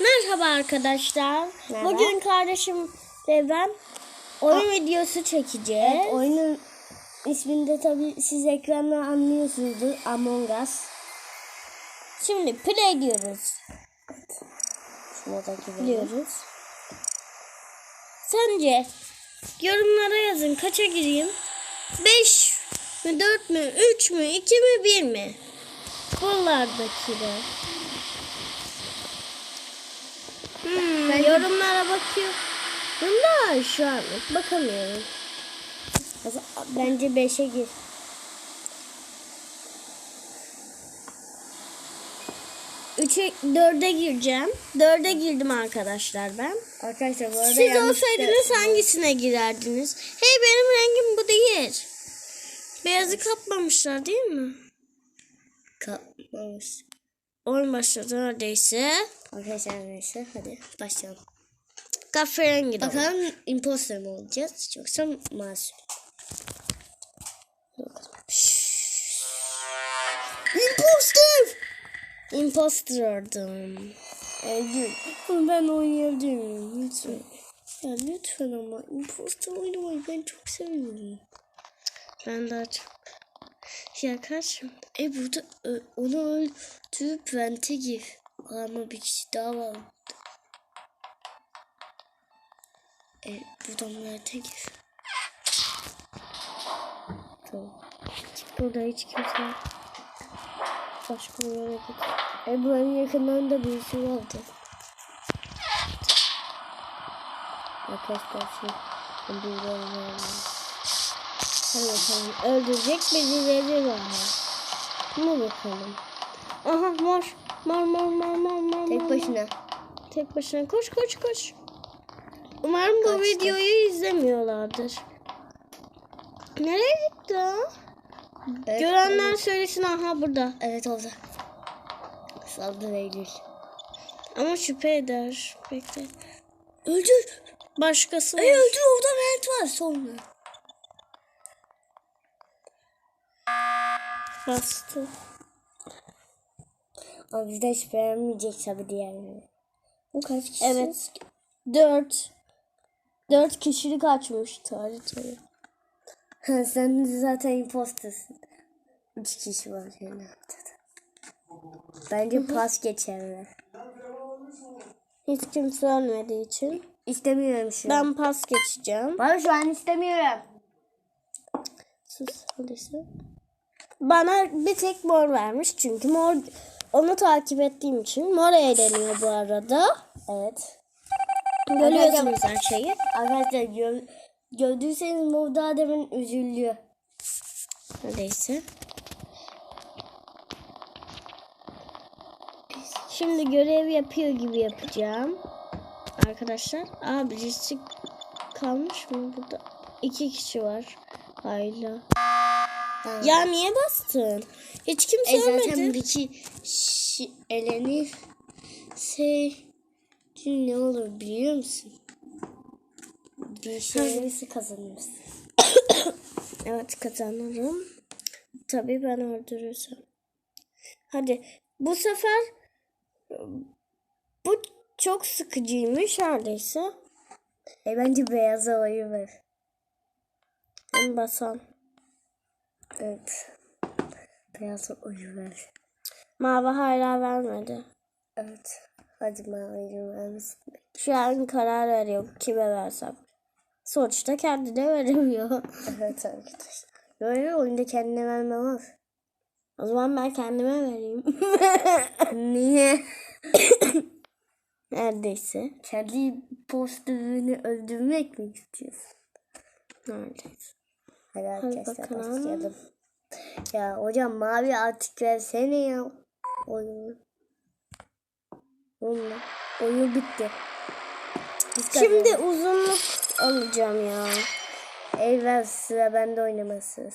Merhaba arkadaşlar. Merhaba. Bugün kardeşim ve ben oyun videosu çekeceğiz. Evet, oyunun isminde tabii siz ekrandan anlıyorsunuzdur. Among Us. Şimdi play diyoruz. Şuradaki böyle. Diyoruz. Sence yorumlara yazın kaça gireyim? 5 mi 4 mü 3 mü 2 mi 1 mi? Bunlardaki Hmm, yorumlara bakıyorum. Da şu anlık bakamıyorum. Bence 5'e gir. Üçe, dörde gireceğim. Dörde girdim arkadaşlar ben. Arkadaşlar bu arada Siz olsaydınız hangisine girerdiniz? Hey benim rengim bu değil. Beyazı kapmamışlar değil mi? Kapmamış. Oyun başladı neredeyse. Arkadaşlar neyse hadi başlayalım. Kahverengi de var. Bakalım imposter mı olacağız yoksa masum. Imposter! Imposter oldum. Ama ben oynayabilir miyim lütfen? Ya lütfen ama imposter oynamayı ben çok seviyorum. Ben daha çok. Ya kaçım? E burada ö, onu öldürüp vente gir. Ama bir kişi daha var. E buradan vente gir. Çık burada hiç kimse yok. Başka bir yere git. E buranın yakınlarında birisi vardı. Arkadaşlar şey. Ben bir yere Hadi bakalım. Öldürecek birileri var. Buna bakalım. Aha mor. Mor mor mor mor mor. Tek başına. Tek başına koş koş koş. Umarım bu Kaçtı. videoyu izlemiyorlardır. Nereye gitti? Evet, Görenler evet. söylesin aha burada. Evet oldu. Saldır Eylül. Ama şüphe eder. Bekle. Öldür. Başkası var. Ey öldür orada vent var sonra. Bastı. Ama bizden şüphelenmeyecek tabii diğerleri. Bu kaç kişi? Evet. Dört. Dört kişilik açmıştı haritayı. Ha, Sen zaten impostersın. Üç kişi var yani. Bence pas geçerler. Hiç kimse ölmediği için. İstemiyorum şu an. Ben pas geçeceğim. Ben şu an istemiyorum. Sus öyleyse. Bana bir tek mor vermiş çünkü mor onu takip ettiğim için mor eğleniyor bu arada. Evet. Görüyorsunuz her şeyi. Arkadaşlar gör, gördüyseniz Murda demin üzüldü. Öyleyse. Şimdi görev yapıyor gibi yapacağım. Arkadaşlar. Aa birisi kalmış mı burada? İki kişi var. Hayla. Ya niye bastın? Hiç kimse E zaten ölmedi. bir kişi elenir. Şey ne olur biliyor musun? Bir şeylerisi kazanırsın. Evet kazanırım. Tabii ben öldürürsem. Hadi bu sefer bu çok sıkıcıymış neredeyse. E bence beyaza oyu ver. Ben basan. Evet. Beyaza oyu ver. Mavi hala vermedi. Evet. Hadi mavi vermesin. Şu an karar veriyor kime versem. Sonuçta kendine veremiyor. Evet arkadaşlar. Böyle oyunda kendine verme var. O zaman ben kendime vereyim. Niye? Neredeyse. Kendi posterini öldürmek mi istiyorsun? Neredeyse. Hadi arkadaşlar bakalım. başlayalım. Ya hocam mavi artık versene ya. Oyunu. Oyunu, oyun bitti. Biz Şimdi kazandık. uzunluk alacağım ya. Eyvah sıra bende oynamasınız.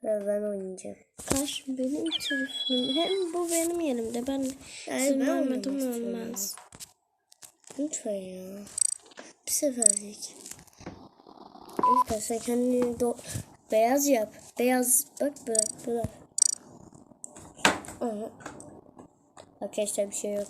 Sıra ben oynayacağım. Kaş benim telefonum. Hem bu benim yerimde. Ben Yani izin ben vermedim oynamak istiyorum. ölmez. Lütfen ya. Bir seferlik. Lütfen sen kendini do beyaz yap. Beyaz bak bırak bırak. Aha. Arkadaşlar bir şey yok.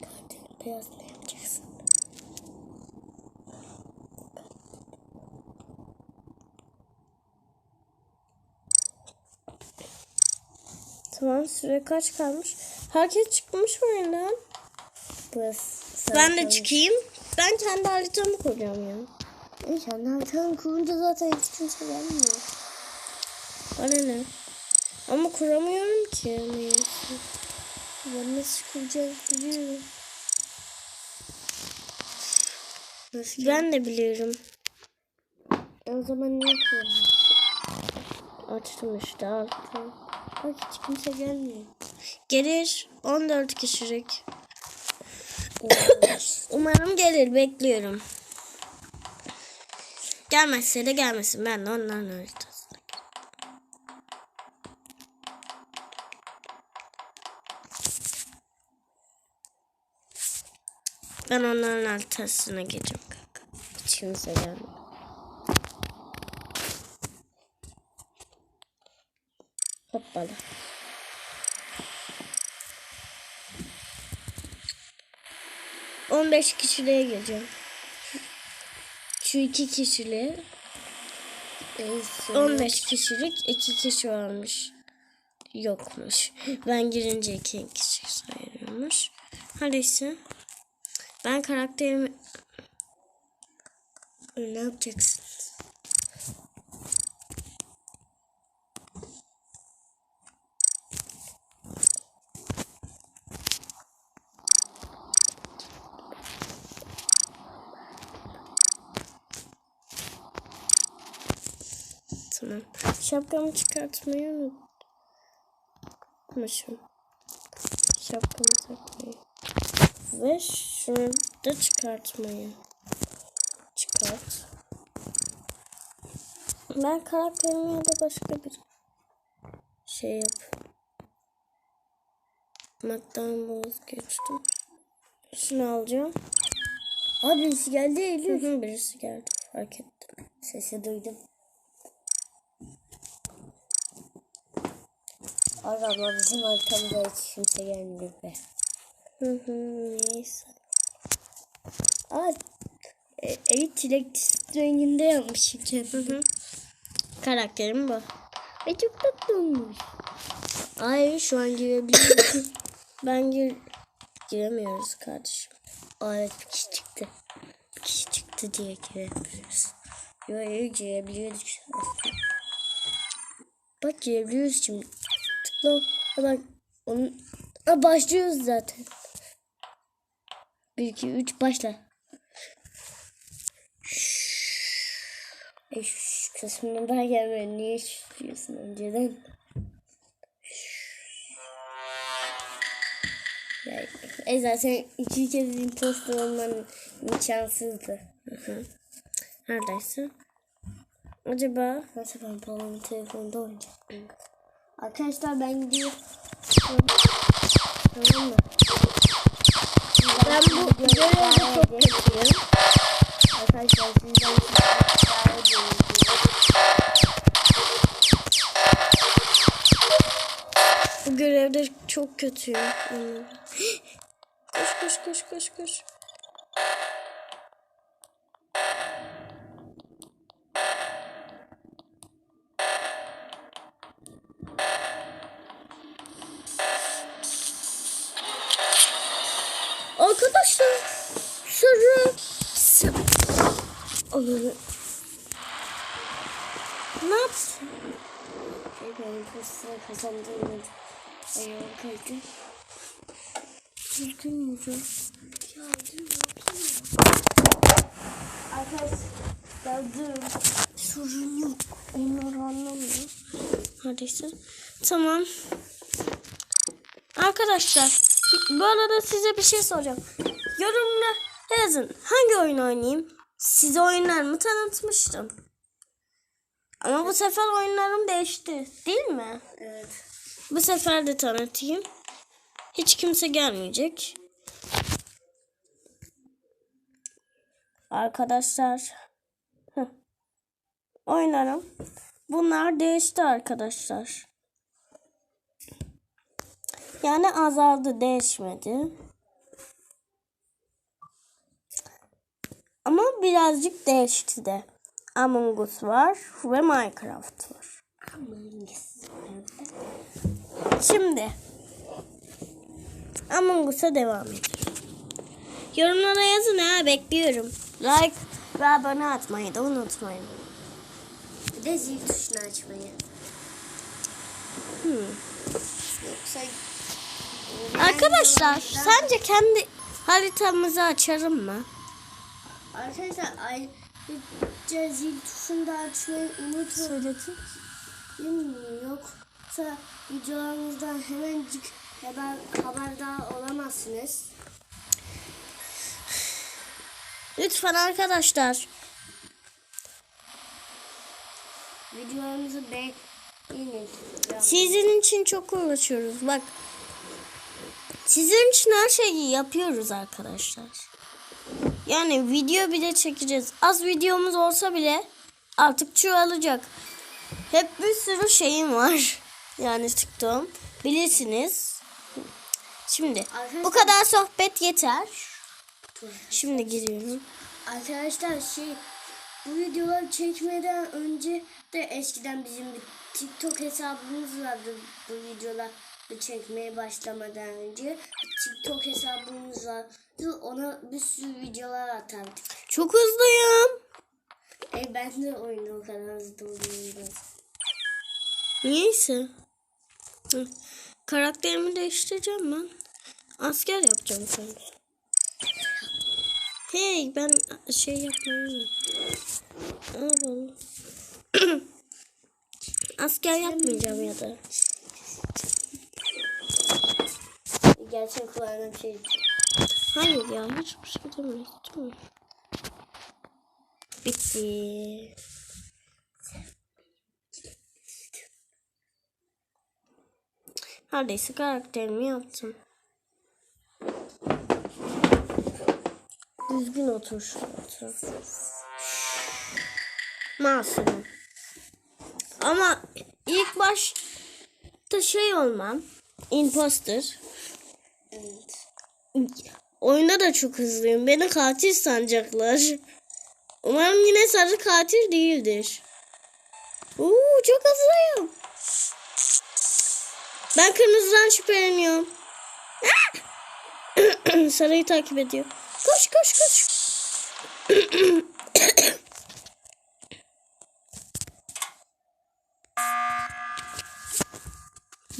Kartını beyaz ne yapacaksın? Tamam süre kaç kalmış? Herkes çıkmış mı oyundan? Burası Ben de çıkayım. Ben kendi haritamı koyacağım ya. İnşallah haritanın kurunca zaten hiç kimse gelmiyor. Bana ne? Ama kuramıyorum ki. neyse. Ben nasıl kuracağız biliyorum. Nasıl Ben de biliyorum. E o zaman niye kuramıyorsun? Açtım işte altı. Bak hiç kimse gelmiyor. Gelir 14 kişilik. Umarım gelir bekliyorum. Gelmezse de gelmesin. Ben de onların haritasına. Ben onların haritasına gireceğim kanka. Hiç kimse gelmiyor. Hoppala. On beş kişiliğe gireceğim. Şu iki kişiliğe. Neyse. 15 kişilik iki kişi varmış. Yokmuş. Ben girince iki kişi sayılıyormuş. Hadi Ben karakterimi... Ne yapacaksın? Tamam. Şapkamı çıkartmayı unutmuşum. Şapkamı takmayı. Ve şunu da çıkartmayı. Çıkart. Ben karakterimi ya da başka bir şey yap. Maktan vazgeçtim. Şunu alacağım. Abi birisi geldi Eylül. birisi geldi fark ettim. Sesi duydum. Aga ama bizim arkamda hiç kimse gelmiyor be. Hı hı, neyse. Aa, e, evet çilek renginde yapmışım kendimi. Hı hı. Karakterim bu. Ve çok tatlı olmuş. Ay şu an girebiliyorum. ben gir giremiyoruz kardeşim. Aa, evet bir kişi çıktı. Bir kişi çıktı diye girebiliyoruz. Yo yo girebiliyorduk aslında. Bak girebiliyoruz şimdi. Ha, bak onun... Aa, başlıyoruz zaten. 1 2 3 başla. E şu, kısmına ben gelmiyorum. Niye şişiyorsun önceden? Ya, e zaten iki kez imposter olman imkansızdı. Neredeyse. Acaba ben babamın telefonunda oynayacağım. Arkadaşlar ben gidiyorum. Tamam mı? ben bu görevi çok kötüyüm. Arkadaşlar sizden şikayet ediyorum. Bu görevde çok kötüyüm. Koş koş koş koş koş. Ben imposter kazandığımı ayağa kaydı. Düzgün yürü. Ya dur bakayım. Arkadaşlar dur. Sorun yok. Onları anlamıyor. Neredeyse. Tamam. Arkadaşlar bu arada size bir şey soracağım. Yorumla yazın. Hangi oyun oynayayım? Size oyunlarımı tanıtmıştım. Ama bu sefer oyunlarım değişti. Değil mi? Evet. Bu sefer de tanıtayım. Hiç kimse gelmeyecek. Arkadaşlar. Heh. Oynarım. bunlar değişti arkadaşlar. Yani azaldı değişmedi. Ama birazcık değişti de. Among Us var ve Minecraft var. Şimdi Among Us'a devam edelim. Yorumlara yazın ha bekliyorum. Like ve abone atmayı da unutmayın. Bir de zil tuşunu açmayı. Hmm. Arkadaşlar sence kendi haritamızı açalım mı? Arkadaşlar ayrıca zil tuşunu da açmayı unutmayın. Yoksa videolarımızdan hemencik haber, haberdar olamazsınız. Lütfen arkadaşlar. Videolarımızı beğenin. Sizin için çok uğraşıyoruz. Bak. Sizin için her şeyi yapıyoruz arkadaşlar. Yani video bile çekeceğiz. Az videomuz olsa bile artık çoğalacak. Hep bir sürü şeyim var. Yani TikTok'um. Bilirsiniz. Şimdi bu kadar sohbet yeter. Şimdi giriyorum. Arkadaşlar şey bu videoları çekmeden önce de eskiden bizim bir TikTok hesabımız vardı bu videoları çekmeye başlamadan önce. TikTok hesabımız vardı ona bir sürü videolar atardık. Çok hızlıyım. E ben de oyunu o kadar hızlı oynuyorum. Niyeyse. Hı. Karakterimi değiştireceğim ben. Asker yapacağım sanki. Hey ben şey bunu. Asker yapmayacağım ya da. Gerçek kullandığım şey. Hayır ya hiçbir şey değil mi? Bitti. Neredeyse karakterimi yaptım. Düzgün otur otur. Masumum. Ama ilk başta şey olmam. Imposter. Oyunda da çok hızlıyım. Beni katil sanacaklar. Umarım yine sarı katil değildir. Uuu çok hızlıyım. Ben kırmızıdan şüpheleniyorum. Ah! Sarıyı takip ediyor. Koş koş koş.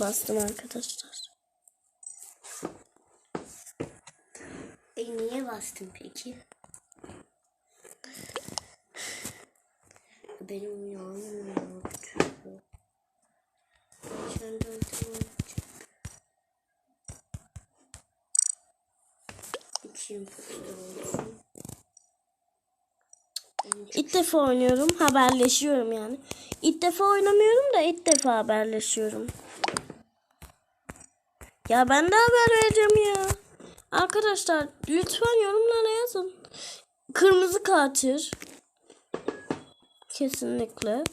Bastım arkadaşlar. Niye bastın peki? Benim. En çok İlk defa oynuyorum. Haberleşiyorum yani. İlk defa oynamıyorum da ilk defa haberleşiyorum. Ya ben de haber vereceğim ya. Arkadaşlar lütfen yorumlara yazın. Kırmızı katil. Kesinlikle.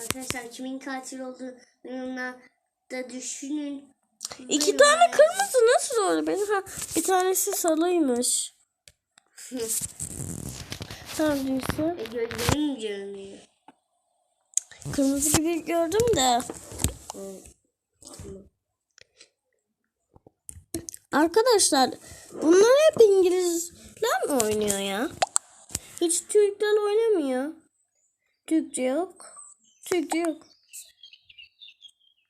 Arkadaşlar kimin katil olduğunu yorumlarda düşünün. İki Ve tane kırmızı nasıl oldu benim? Ha, bir tanesi salıymış. Neredeyse. E, Gözlerim görünüyor. Kırmızı gibi gördüm de. Arkadaşlar bunlar hep İngilizler mi oynuyor ya? Hiç Türkler oynamıyor. Türkçe yok. Türkçe yok.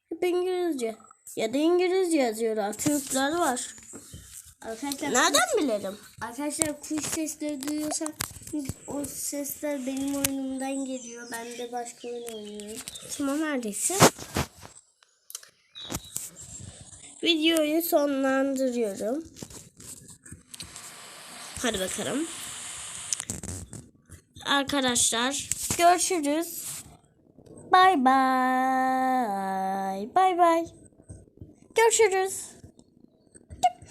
Hep İngilizce. Ya da İngilizce yazıyorlar. Türkler var. Arkadaşlar Nereden bilelim? Arkadaşlar kuş sesleri duyuyorsan o sesler benim oyunumdan geliyor. Ben de başka oyun oynuyorum. Tamam neredeyse. Videoyu sonlandırıyorum. Hadi bakalım. Arkadaşlar görüşürüz. Bay bay. Bay bay. Görüşürüz.